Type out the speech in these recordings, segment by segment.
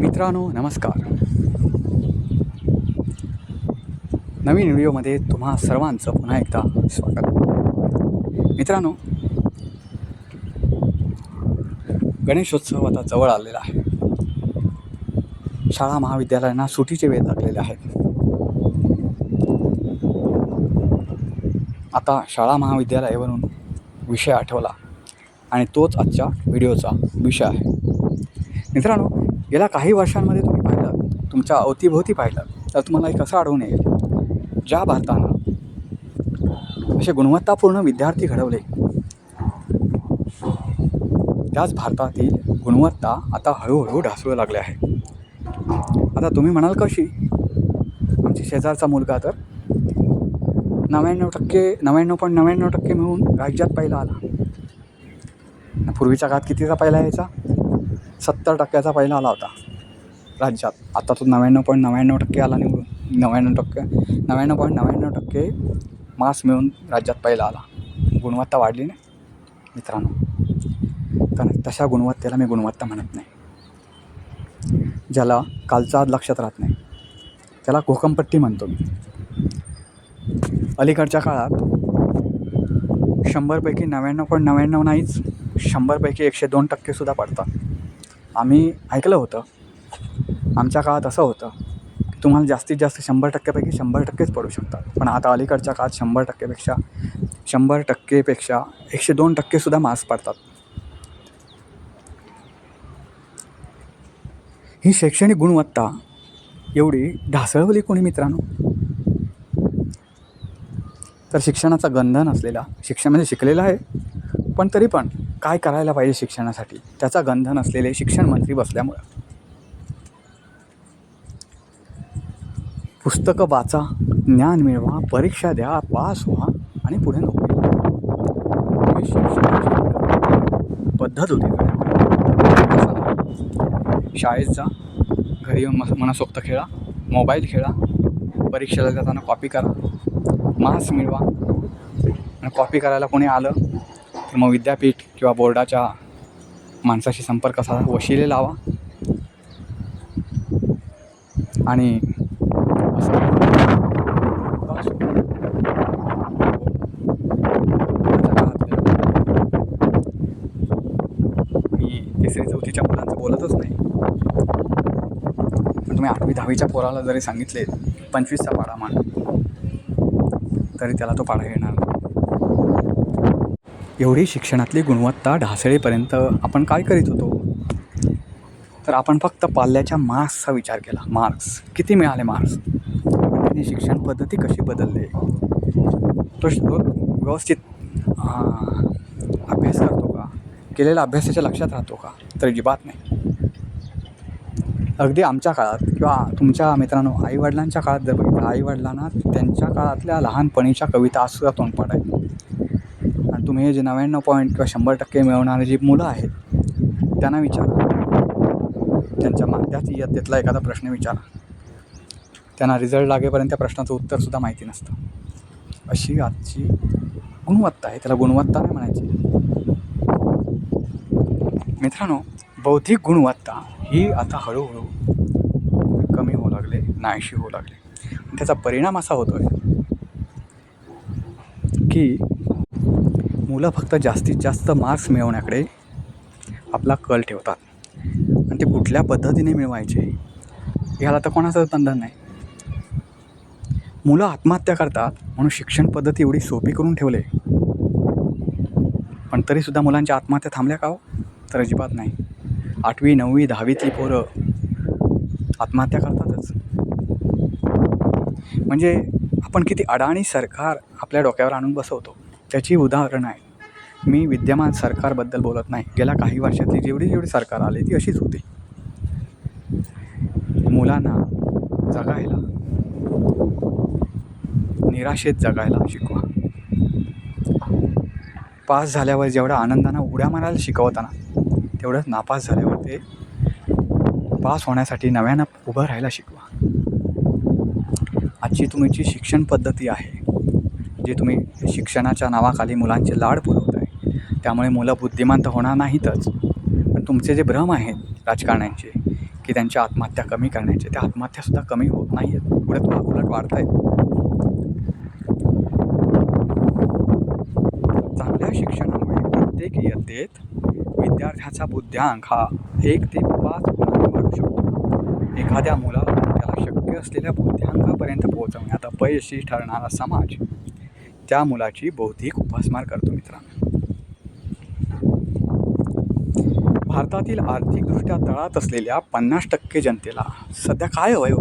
मित्रांनो नमस्कार. नवीन व्हिडिओमध्ये तुम्हा सर्वांचं पुन्हा एकदा स्वागत. मित्रांनो गणेशोत्सव आता जवळ आलेला आहे. शाळा महाविद्यालयांना सुटीचे वेळ लागलेले आहेत. आता शाळा महाविद्यालयावरून विषय आठवला आणि तोच आजच्या व्हिडिओचा विषय आहे. मित्रांनो गेल्या काही वर्षांमध्ये तुम्ही पाहिलं तुमच्या अवतीभोवती पाहिलं तर तुम्हाला एक असं आढळून येईल? ज्या भारतानं असे गुणवत्तापूर्ण विद्यार्थी घडवले त्याच भारतातील गुणवत्ता आता हळूहळू ढासळू लागले आहे. आता तुम्ही म्हणाल कशी? आमची शेजारचा मुलगा तर नव्याण्णव टक्के नव्याण्णव पॉईंट नव्याण्णव टक्के मिळून राज्यात पहिला आला. पूर्वीच्या काळात कितीचा पहिला यायचा? सत्तर टक्क्याचा पहिला आला होता. राज्यात. आता तो नव्याण्णव पॉईंट नव्याण्णव टक्के आला निवडून नव्याण्णव टक्के नव्याण्णव पॉईंट नव्याण्णव टक्के मास मिळून राज्यात पहिला आला. गुणवत्ता वाढली नाही मित्रांनो. कारण तशा गुणवत्तेला मी गुणवत्ता म्हणत नाही. ज्याला कालचा आज लक्षात राहत नाही. त्याला कोकमपट्टी म्हणतो मी. अलीकडच्या काळात शंभरपैकी नव्याण्णव पॉईंट नव्याण्णव नाहीच शंभरपैकी एकशे दोन टक्केसुद्धा पडतात. आम्ही ऐकलं होतं. आमच्या काळात असं होतं की तुम्हाला जास्तीत जास्त शंभर टक्क्यापैकी शंभर टक्केच पडू शकतात. पण आता अलीकडच्या काळात शंभर टक्केपेक्षा शंभर टक्केपेक्षा एकशे दोन टक्केसुद्धा मार्क्स पडतात. ही शैक्षणिक गुणवत्ता एवढी ढासळवली कोणी मित्रांनो? तर शिक्षणाचा गंधन असलेला शिक्षण म्हणजे शिकलेला आहे पण तरी पण काय करायला पाहिजे शिक्षणासाठी? त्याचा गंध नसलेले शिक्षण मंत्री बसल्यामुळं. पुस्तकं वाचा ज्ञान मिळवा परीक्षा द्या पास व्हा आणि पुढे नोकरी शिक्षणाची पद्धत होती शाळेत जा घरी येऊन मस मनसोक्त खेळा मोबाईल खेळा परीक्षेला जाताना कॉपी करा मार्क्स मिळवा आणि कॉपी करायला कोणी आलं तर मग विद्यापीठ किंवा बोर्डाच्या माणसाशी संपर्क साधा वशिले लावा. आणि मी तिसरी चौथीच्या मुलांचं बोलतच नाही. पण तुम्ही आठवी दहावीच्या पोराला जरी सांगितले पंचवीसचा पाडा मान तरी त्याला तो पाडा येणार नाही. एवढी शिक्षणातली गुणवत्ता ढासळेपर्यंत आपण काय करीत होतो? तर आपण फक्त पाल्याच्या मार्क्सचा विचार केला. मार्क्स. किती मिळाले मार्क्स? आणि शिक्षण पद्धती कशी बदलली? तो व्यवस्थित हां, अभ्यास करतो का? केलेला अभ्यासाच्या लक्षात राहतो का? तर अजिबात नाही. अगदी आमच्या काळात किंवा तुमच्या मित्रांनो आईवडिलांच्या काळात जर बघितलं आईवडिलांना त्यांच्या काळातल्या लहानपणीच्या कविता आजसुद्धा तोंडपाठ आहे तुम्ही हे जे नव्याण्णव पॉईंट किंवा शंभर टक्के मिळवणारे जी मुलं आहेत त्यांना विचारा. त्यांच्या मा त्याच इयत्तेतला एखादा प्रश्न विचारा. त्यांना रिझल्ट लागेपर्यंत त्या प्रश्नाचं उत्तरसुद्धा माहिती नसतं. अशी आजची गुणवत्ता आहे. त्याला गुणवत्ता नाही म्हणायची. मित्रांनो बौद्धिक गुणवत्ता ही आता हळूहळू कमी होऊ लागले नाहीशी होऊ लागले. त्याचा परिणाम असा होतो आहे की मुलं फक्त जास्तीत जास्त मार्क्स मिळवण्याकडे आपला कल ठेवतात. आणि ते कुठल्या पद्धतीने मिळवायचे ह्याला तर कोणाचं बंधन नाही. मुलं आत्महत्या करतात म्हणून शिक्षण पद्धती एवढी सोपी करून ठेवले. पण तरीसुद्धा मुलांच्या आत्महत्या थांबल्या का हो? तर अजिबात नाही. आठवी नववी दहावीतली पोरं आत्महत्या करतातच. म्हणजे आपण किती अडाणी सरकार आपल्या डोक्यावर आणून बसवतो. त्याची उदाहरणं आहेत मी विद्यमान सरकारबद्दल बोलत नाही. गेल्या काही वर्षातली जेवढी जेवढी सरकार आली ती अशीच होती. मुलांना जगायला निराशेत जगायला शिकवा. पास झाल्यावर जेवढा आनंदानं उड्या मारायला शिकवताना तेवढंच नापास झाल्यावर ते पास होण्यासाठी नव्यानं उभं राहायला शिकवा. आजची तुमची शिक्षण पद्धती आहे. जे तुम्ही शिक्षणाच्या नावाखाली मुलांचे लाड पुरवत आहे त्यामुळे मुलं बुद्धिमान तर होणार नाहीतच. पण तुमचे जे भ्रम आहेत राजकारण्यांचे की त्यांच्या आत्महत्या कमी करण्याचे त्या आत्महत्यासुद्धा कमी होत नाही आहेत पुढे तुम्हाला उलट वाढत आहेत चांगल्या शिक्षणामुळे प्रत्येक इयत्तेत विद्यार्थ्याचा बुद्ध्यांक हा एक ते पाच गुणांनी वाढू शकतो. एखाद्या मुलाला त्याला शक्य असलेल्या बुद्ध्यांकापर्यंत पोहोचवण्यात अपयशी ठरणारा समाज त्या मुलाची बौद्धिक उपासमार करतो मित्रांनो. भारतातील आर्थिकदृष्ट्या तळात असलेल्या पन्नास टक्के जनतेला सध्या काय हवंय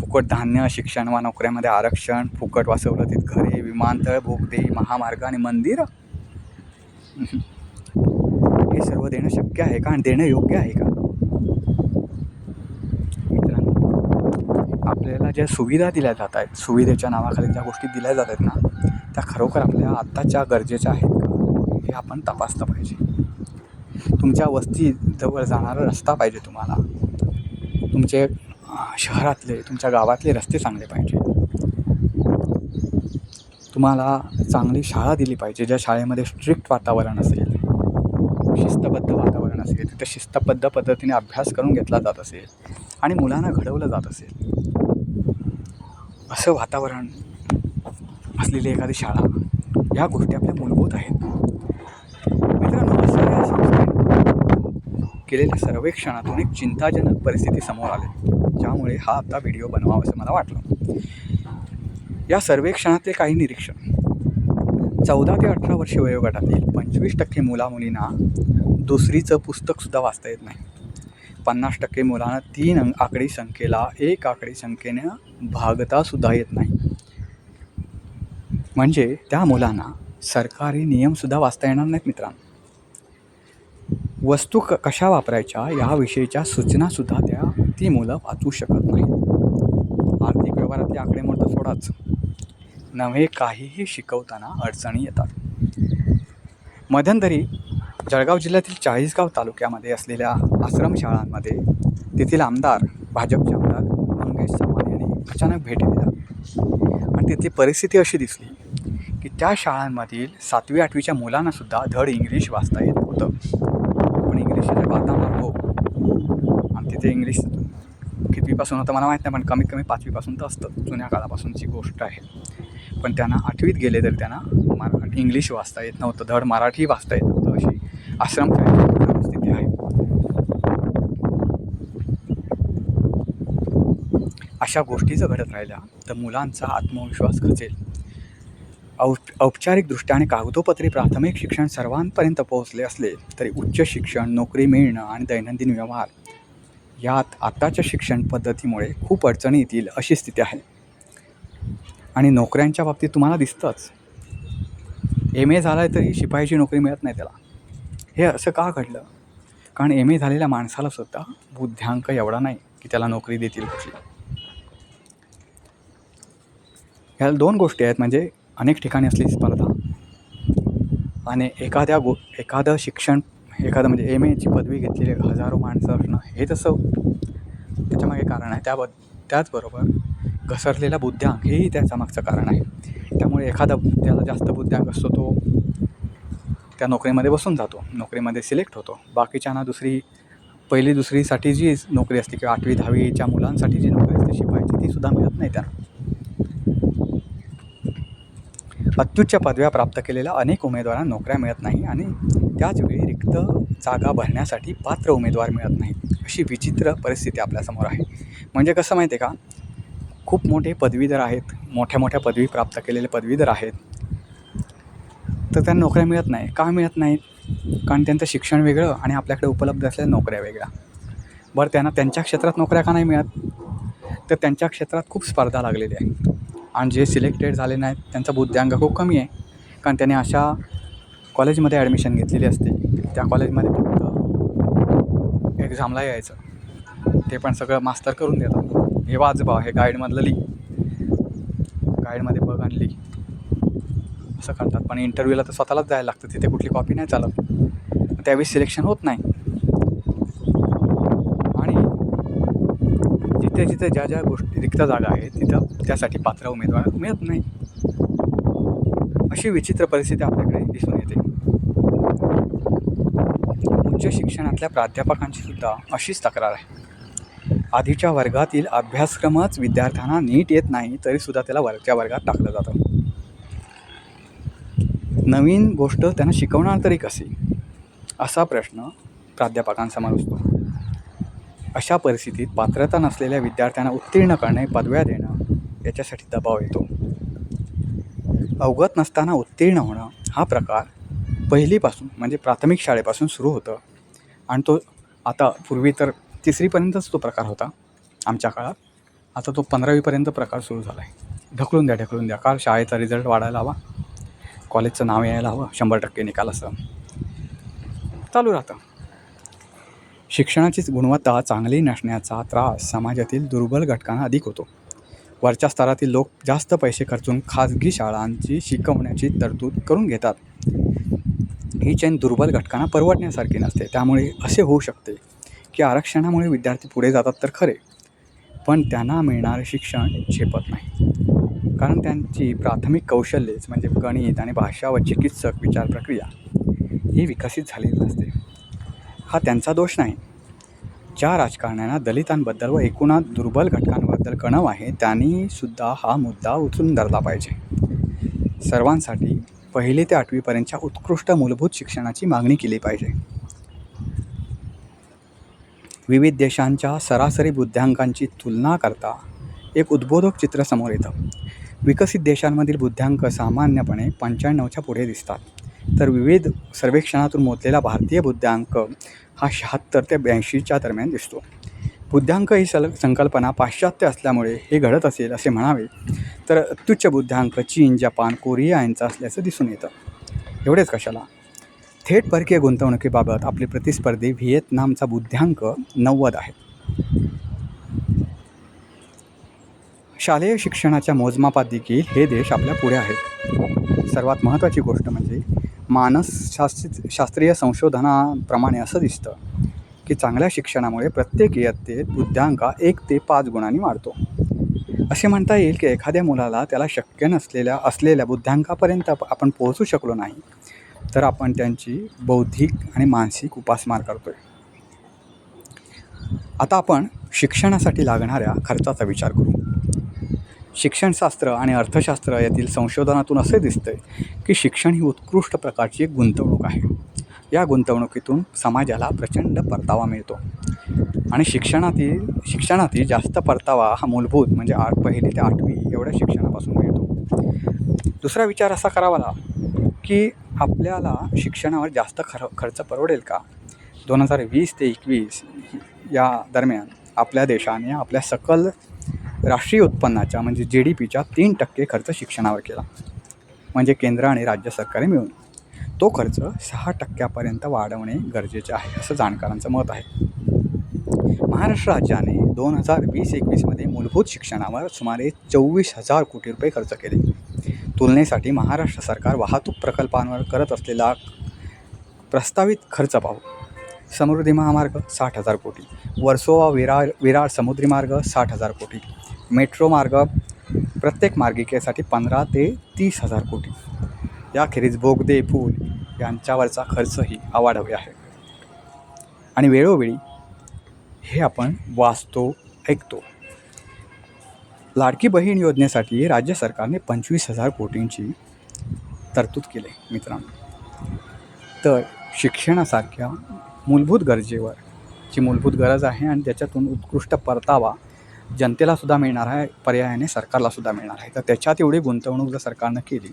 फुकट धान्य शिक्षण वा नोकऱ्यामध्ये आरक्षण फुकट वा सवलतीत घरे विमानतळ बोगदे महामार्ग आणि मंदिर? हे सर्व देणं शक्य आहे का आणि देणं योग्य आहे का मित्रांनो आपल्याला ज्या सुविधा दिल्या जात आहेत सुविधेच्या नावाखाली ज्या गोष्टी दिल्या जात आहेत ना त्या खरोखर आपल्या आत्ताच्या गरजेच्या आहेत का? हे आपण तपासलं पाहिजे. तुमच्या वस्तीजवळ जाणारा रस्ता पाहिजे तुम्हाला. तुमचे शहरातले तुमच्या गावातले रस्ते चांगले पाहिजे. तुम्हाला चांगली शाळा दिली पाहिजे ज्या शाळेमध्ये स्ट्रिक्ट वातावरण असेल शिस्तबद्ध वातावरण असेल तिथं शिस्तबद्ध पद्धतीने अभ्यास करून घेतला जात असेल आणि मुलांना घडवलं जात असेल. असं वातावरण असलेली एखादी शाळा या गोष्टी आपल्या मूलभूत आहेत. मित्रांनो संस्थेने केलेल्या सर्वेक्षणातून एक चिंताजनक परिस्थिती समोर आली ज्यामुळे हा आता व्हिडिओ बनवावा असं मला वाटलं. या सर्वेक्षणातले काही निरीक्षण. चौदा ते अठरा वर्षे वयोगटातील पंचवीस टक्के मुलामुलींना दुसरीचं पुस्तकसुद्धा वाचता येत नाही. पन्नास टक्के मुलांना तीन अंक आकडी संख्येला एक आकडी संख्येनं भागतासुद्धा येत नाही. म्हणजे त्या मुलांना सरकारी नियमसुद्धा वाचता येणार नाहीत मित्रांनो. वस्तू क कशा वापरायच्या याविषयीच्या सूचनासुद्धा त्या ती मुलं वाचू शकत नाहीत. आर्थिक व्यवहारातले आकडेमोड तर सोडाच. नव्हे काहीही शिकवताना अडचणी येतात. मध्यंतरी जळगाव जिल्ह्यातील चाळीसगाव तालुक्यामध्ये असलेल्या आश्रमशाळांमध्ये तेथील आमदार भाजपचे आमदार मंगेश चव्हाण यांनी अचानक भेट दिल्या आणि तिथली परिस्थिती अशी दिसली की त्या शाळांमधील सातवी आठवीच्या मुलांनासुद्धा धड इंग्लिश वाचता येत होतं. पण इंग्लिशच्या बाता मारतो हो. आणि तिथे इंग्लिश कितवीपासून होतं मला माहीत नाही पण कमीत कमी पाचवीपासून तर असतं. जुन्या काळापासूनची गोष्ट आहे. पण त्यांना आठवीत गेले तर त्यांना मराठी इंग्लिश वाचता येत नव्हतं. धड मराठी वाचता येत आश्रम स्थिती आहे अशा गोष्टी जर घडत राहिल्या तर मुलांचा आत्मविश्वास खचेल. औ औपचारिकदृष्ट्या आणि कागदोपत्री प्राथमिक शिक्षण सर्वांपर्यंत पोहोचले असले तरी उच्च शिक्षण नोकरी मिळणं आणि दैनंदिन व्यवहार यात आताच्या शिक्षण पद्धतीमुळे खूप अडचणी येतील अशी स्थिती आहे. आणि नोकऱ्यांच्या बाबतीत तुम्हाला दिसतंच. एम ए झाला आहे तरी शिपाईची नोकरी मिळत नाही त्याला. हे असं का घडलं? कारण एम ए झालेल्या माणसाला सुद्धा बुद्ध्यांक एवढा नाही की त्याला नोकरी देतील कुठली. ह्या दोन गोष्टी आहेत म्हणजे अनेक ठिकाणी असलेली स्पर्धा आणि एखाद्या गो एखादं शिक्षण एखादं म्हणजे एम एची पदवी घेतलेली हजारो माणसं असणं हे तसं त्याच्यामागे कारण आहे. त्याबद त्याचबरोबर घसरलेला बुद्ध्यांक हेही त्याच्या मागचं कारण आहे. त्यामुळे एखादा त्याला जास्त बुद्ध्यांक असतो तो त्या नोकरीमध्ये बसून जातो. नोकरीमध्ये सिलेक्ट होतो. बाकीच्यांना दुसरी पहिली दुसरीसाठी जी नोकरी असते किंवा आठवी दहावीच्या मुलांसाठी जी नोकरी असते शिपायची ती सुद्धा मिळत नाही त्यांना. अत्युच्च पदव्या प्राप्त केलेल्या अनेक उमेदवारांना नोकऱ्या मिळत नाही आणि त्याचवेळी रिक्त जागा भरण्यासाठी पात्र उमेदवार मिळत नाहीत अशी विचित्र परिस्थिती आपल्यासमोर आहे. म्हणजे कसं माहिती आहे का? खूप मोठे पदवीधर आहेत. मोठ्या मोठ्या पदवी प्राप्त केलेले पदवीधर आहेत. तर त्यांना नोकऱ्या मिळत नाही का मिळत नाहीत? कारण त्यांचं शिक्षण वेगळं आणि आपल्याकडे उपलब्ध असलेल्या नोकऱ्या वेगळ्या. बरं त्यांना त्यांच्या क्षेत्रात नोकऱ्या का नाही मिळत? तर त्यांच्या क्षेत्रात खूप स्पर्धा लागलेली आहे. आणि जे सिलेक्टेड झाले नाहीत त्यांचा बुद्ध्यांक खूप कमी आहे. कारण त्याने अशा कॉलेजमध्ये ॲडमिशन घेतलेली असते. त्या कॉलेजमध्ये फक्त एक्झामला यायचं. ते पण सगळं मास्तर करून देतात. हे वाजबा हे गाईडमधलं लिही. गाईडमध्ये बघ आणि असं करतात. पण इंटरव्ह्यूला तर स्वतःलाच जायला लागतं. तिथे कुठली कॉपी नाही चालत. त्यावेळी सिलेक्शन होत नाही. आणि जिथे जिथे ज्या ज्या गोष्टी रिक्त जागा आहेत तिथं त्यासाठी पात्र उमेदवार मिळत नाही. अशी विचित्र परिस्थिती आपल्याकडे दिसून येते. उच्च शिक्षणातल्या प्राध्यापकांची सुद्धा अशीच तक्रार आहे. आधीच्या वर्गातील अभ्यासक्रमच विद्यार्थ्यांना नीट येत नाही तरीसुद्धा त्याला वरच्या वर्गात टाकलं जातं. नवीन गोष्ट त्यांना शिकवणार तरी कशी? असा प्रश्न प्राध्यापकांसमोर असतो. अशा परिस्थितीत पात्रता नसलेल्या विद्यार्थ्यांना उत्तीर्ण करणे पदव्या देणं याच्यासाठी दबाव येतो. अवगत नसताना उत्तीर्ण होणं हा प्रकार पहिलीपासून म्हणजे प्राथमिक शाळेपासून सुरू होतं. आणि तो आता पूर्वी तर तिसरीपर्यंतच तो प्रकार होता आमच्या काळात. आता तो पंधरावीपर्यंत प्रकार सुरू झाला आहे ढकलून द्या ढकलून द्या. काल शाळेचा रिझल्ट वाढायला हवा. कॉलेजचं नाव यायला हवं. शंभर टक्के निकाल असं. चालू राहतं. शिक्षणाचीच गुणवत्ता चांगली नसण्याचा त्रास समाजातील दुर्बल घटकांना अधिक होतो. वरच्या स्तरातील लोक जास्त पैसे खर्चून खाजगी शाळांची शिकवण्याची तरतूद करून घेतात. ही चैन दुर्बल घटकांना परवडण्यासारखी नसते. त्यामुळे असे होऊ शकते की आरक्षणामुळे विद्यार्थी पुढे जातात तर खरे पण त्यांना मिळणारे शिक्षण झेपत नाही. कारण त्यांची प्राथमिक कौशल्येच म्हणजे गणित आणि भाषा व चिकित्सक विचार प्रक्रिया ही विकसित झालेली नसते. हा त्यांचा दोष नाही. ज्या राजकारण्यांना दलितांबद्दल व एकूणात दुर्बल घटकांबद्दल कणव आहे त्यांनी सुद्धा हा मुद्दा उचलून धरला पाहिजे. सर्वांसाठी पहिली ते आठवीपर्यंतच्या उत्कृष्ट मूलभूत शिक्षणाची मागणी केली पाहिजे. विविध देशांच्या सरासरी बुद्ध्यांकांची तुलना करता एक उद्बोधक चित्र समोर येतं. विकसित देशांमधील बुद्ध्यांक सामान्यपणे पंच्याण्णवच्या पुढे दिसतात. तर विविध सर्वेक्षणातून मोजलेला भारतीय बुद्ध्यांक हा शहात्तर ते ब्याऐंशीच्या दरम्यान दिसतो. बुद्ध्यांक ही सल संकल्पना पाश्चात्य असल्यामुळे हे घडत असेल असे म्हणावे तर अत्युच्च बुद्ध्यांक चीन जपान कोरिया यांचा असल्याचं दिसून येतं. एवढेच कशाला? थेट परकीय गुंतवणुकीबाबत आपले प्रतिस्पर्धी व्हिएतनामचा बुद्ध्यांक नव्वद आहे. शालेय शिक्षणाच्या मोजमापात देखील हे देश आपल्या पुढे आहेत. सर्वात महत्त्वाची गोष्ट म्हणजे मानसशास्त्री शास्त्रीय संशोधनाप्रमाणे असं दिसतं की चांगल्या शिक्षणामुळे प्रत्येक इयत्तेत बुद्ध्यांका एक ते पाच गुणांनी वाढतो. असे म्हणता येईल की एखाद्या मुलाला त्याला शक्य नसलेल्या असलेल्या बुद्ध्यांकापर्यंत आपण पोहोचू शकलो नाही तर आपण त्यांची बौद्धिक आणि मानसिक उपासमार करतो आहे आता आपण शिक्षणासाठी लागणाऱ्या खर्चाचा विचार करू. शिक्षणशास्त्र आणि अर्थशास्त्र यातील संशोधनातून असे दिसतंय की शिक्षण ही उत्कृष्ट प्रकारची एक गुंतवणूक आहे. या गुंतवणुकीतून समाजाला प्रचंड परतावा मिळतो. आणि शिक्षणातील शिक्षणातील जास्त परतावा हा मूलभूत म्हणजे आठ पहिली ते आठवी एवढ्या शिक्षणापासून मिळतो. दुसरा विचार असा करावा की आपल्याला शिक्षणावर जास्त खर खर्च परवडेल का? दोन हजार वीस ते एकवीस या दरम्यान आपल्या देशाने आपल्या सकल राष्ट्रीय उत्पन्नाच्या म्हणजे जी डी पीच्या तीन टक्के खर्च शिक्षणावर केला. म्हणजे केंद्र आणि राज्य सरकारे मिळून. तो खर्च सहा टक्क्यापर्यंत वाढवणे गरजेचे आहे असं जाणकारांचं मत आहे. महाराष्ट्र राज्याने दोन हजार वीस एकवीसमध्ये मूलभूत शिक्षणावर सुमारे चोवीस हजार कोटी रुपये खर्च केले. तुलनेसाठी महाराष्ट्र सरकार वाहतूक प्रकल्पांवर करत असलेला प्रस्तावित खर्च पाहू. समृद्धी महामार्ग साठ हजार कोटी वर्सोवा विरार विरार समुद्री मार्ग साठ हजार कोटी मेट्रो मार्ग प्रत्येक मार्गिकेसाठी पंधरा ते तीस हजार कोटी. याखेरीज बोगदे पूल यांच्यावरचा खर्चही अवाढव्य आहे. आणि वेळोवेळी हे आपण वाचतो ऐकतो. लाडकी बहीण योजनेसाठी राज्य सरकारने पंचवीस हजार कोटींची तरतूद केली मित्रांनो. तर शिक्षणासारख्या मूलभूत गरजेवर जी मूलभूत गरज आहे आणि त्याच्यातून उत्कृष्ट परतावा जनतेलासुद्धा मिळणार आहे पर्यायाने सरकारलासुद्धा मिळणार आहे. तर त्याच्यात एवढी गुंतवणूक जर सरकारनं केली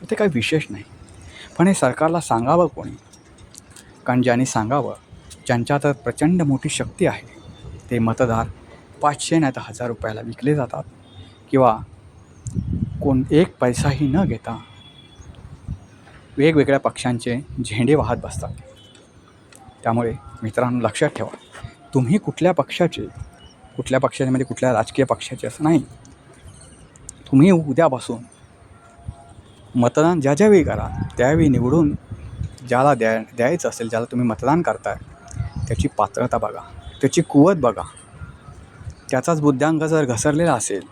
तर ते काही विशेष नाही. पण हे सरकारला सांगावं कोणी? कारण ज्यांनी सांगावं ज्यांच्यात प्रचंड मोठी शक्ती आहे ते मतदार पाचशे नाही तर हजार रुपयाला विकले जातात. किंवा कोण एक पैसाही न घेता वेगवेगळ्या पक्षांचे झेंडे वाहत बसतात. त्यामुळे मित्रांनो लक्षात ठेवा तुम्ही कुठल्या पक्षाचे कुठल्या पक्षामध्ये कुठल्या राजकीय पक्षाचे असं नाही. तुम्ही उद्यापासून मतदान ज्या ज्यावेळी करा त्यावेळी निवडून ज्याला द्या द्यायचं असेल ज्याला तुम्ही मतदान करताय त्याची पात्रता बघा त्याची कुवत बघा. त्याचाच बुद्ध्यांक जर घसरलेला असेल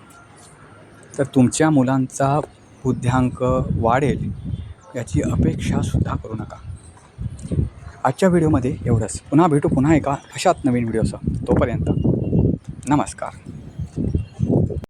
तर तुमच्या मुलांचा बुद्ध्यांक वाढेल याची अपेक्षासुद्धा करू नका. आजच्या व्हिडिओमध्ये एवढंच. पुन्हा भेटू पुन्हा एका अशाच नवीन व्हिडिओचं तोपर्यंत नमस्कार